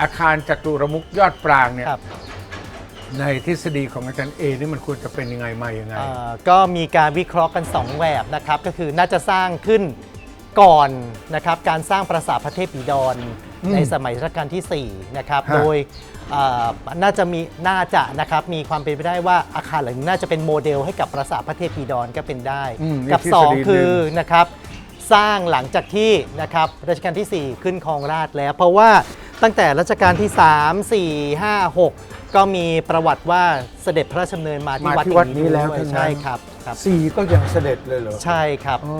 อาคารจตุรมุขยอดปรางเนี่ยครับในทฤษฎีของอาจารย์เอนี่มันควรจะเป็นยังไงมายังไงอ่าก็มีการวิเคราะห์กัน 2 แบบนะครับ ก็คือน่าจะสร้างขึ้นก่อนนะครับการสร้างปราสาทพระเทพบิดรอืมในสมัยรัชกาลที่ 4 นะครับ ฮะ โดยอ่าน่าจะมีน่าจะนะครับมีความเป็นไปได้ว่าอาคารหลังนี้น่าจะเป็นโมเดลให้กับปราสาทพระเทพบิดรก็เป็นได้ อืมกับนี่ทฤษฎีหนึ่ง2คือนะครับสร้างหลังจากที่นะครับรัชกาลที่ 4 ขึ้นครองราชย์แล้ว เพราะว่า ตั้งแต่รัชกาลที่ 3 4 5 6 ก็มีประวัติว่าเสด็จพระราชดำเนินมาที่มาวัดที่วัดแห่งนี้แล้วด้วยทั้งนั้น ใช่ครับครับ สี่ก็ยังเสด็จเลยเหรอใช่ครับอ๋อ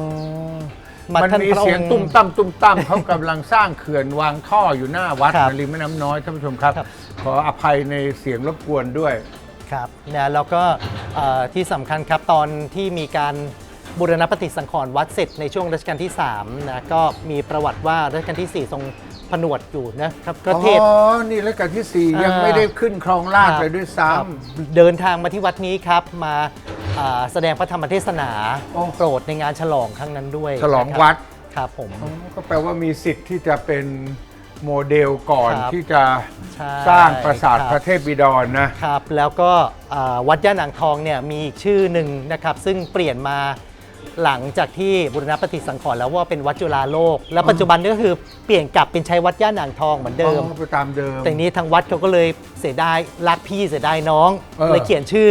มามันท่านมีพระองค์เสียงตุ้มตั้มตุ้มตั้ม เขากำลังสร้างเขื่อนวางท่ออยู่หน้าวัดครับริมแม่น้ำน้อยท่านผู้ชมครับ ครับ ขออภัยในเสียงรบกวนด้วย ครับนะแล้วก็เอ่อที่สำคัญครับตอนที่มีการบูรณปฏิสังขรณ์วัดเสร็จในช่วงรัชกาลที่3นะก็มีประวัติว่ารัชกาลที่ 4 ทรง ผนวดอยู่นะครับก็เทศอ๋อ นี่รัชกาลที่สี่อ่ายัยังไม่ได้ขึ้นครองราชย์ครับเลยด้วยซ้ ครับเดินทางมาที่วัดนี้ครับ มาอ่าแสดงพระธรรมเทศนาโอ้โปรดในงานฉลองครั้งนั้นด้วยำฉลองนะครับวัดครับผมอ๋อก็แปลว่ามีสิทธิ์ที่จะเป็นโมเดลก่อนครับที่จะใช่สร้างปราสาทครับ พระเทพบิดรนะ ครับแล้วก็อ่าวัดย่านางทองเนี่ยมีอีกชื่อหนึ่งนะครับ ซึ่งเปลี่ยนมา หลังจากที่บุรณปฏิสังขรณ์แล้วว่าเป็นวัดจุฬาโลก แล้วปัจจุบันนี้ก็คือเปลี่ยนกลับเป็นใช้วัดย่านางทองเหมือนเดิม อ๋อไปตามเดิม แต่นี้ทางวัดเขาก็เลยเสียดายรักพี่เสียดายน้องเออ เลยเขียนชื่อ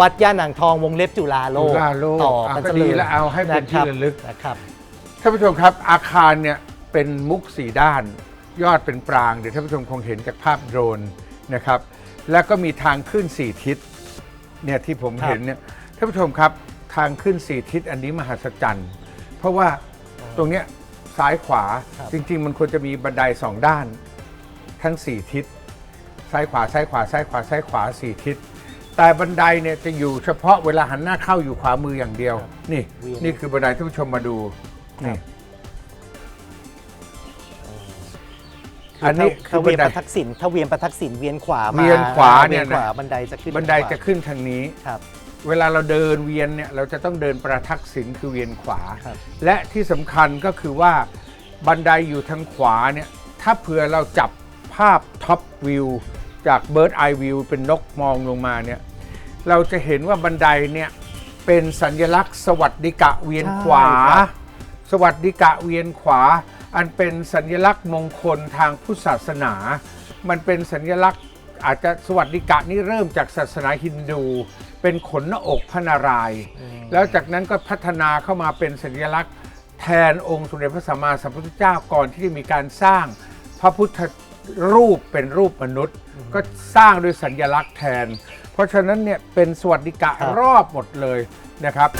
วัดย่านางทองวงเล็บจุฬาโลกจุฬาโลกต่ออะกันก็ซะดีเลยแล้วเอาให้เป็นที่ระลึก นะครับ ท่านผู้ชมครับอาคารเนี่ยเป็นมุกสีด้าน ยอดเป็นปรางเดี๋ยวท่านผู้ชมคงเห็นจากภาพโดรนนะครับ แล้วก็มีทางขึ้นสี่ทิศเนี่ยที่ผมครับ เห็นเนี่ยท่านผู้ชมครับ ทางขึ้นสี่ทิศอันนี้มหัศจรรย์เพราะว่าตรงเนี้ยซ้ายขวาครับจริง ๆ มันควรจะมีบันไดสองด้าน ทั้งสี่ทิศซ้ายขวาซ้ายขวาซ้ายขวาซ้ายขวาสี่ทิศ แต่บันไดเนี่ยจะอยู่เฉพาะเวลาหันหน้าเข้าอยู่ขวามืออย่างเดียวนี่เวียน นี่คือบันไดท่านผู้ชมมาดูนี่อันนี้คืถ้าอบัเวียนนได ประทักษิณถ้าเวียนประทักษิณเวียนขวามาเวียนขวาเนี่ยวีขวานะบันไดจะขึ้นบันไดขวาจะขึ้นทางนี้ ครับ เวลาเราเดินเวียนเนี่ยเราจะต้องเดินประทักษิณคือเวียนขวา ครับและที่สำคัญก็คือว่าบันไดอยู่ทางขวาเนี่ยถ้าเผื่อเราจับภาพท็อปวิวจากเบิร์ดไอวิวเป็นนกมองลงมาเนี่ยเราจะเห็นว่าบันไดเนี่ยเป็นสัญลักษณ์สวัสดิกะเวียนขวา ใช่ครับ สวัสดิกะเวียนขวา อันเป็นสัญลักษณ์มงคลทางพุทธศาสนา มันเป็นสัญลักษณ์ อาจจะสวัสดิกะนี่เริ่มจากศาสนาฮินดู เป็นขนหน้าอกพระนารายณ์แล้วจากนั้นก็พัฒนาเข้ามาเป็นสัญลักษณ์แทนองค์สมเด็จพระสัมมาสัมพุทธเจ้าก่อนที่จะมีการสร้างพระพุทธรูปเป็นรูปมนุษย์ ก็สร้างด้วยสัญลักษณ์แทน เพราะฉะนั้นเนี่ยเป็นสวัสดิกะครับรอบหมดเลยนะครับ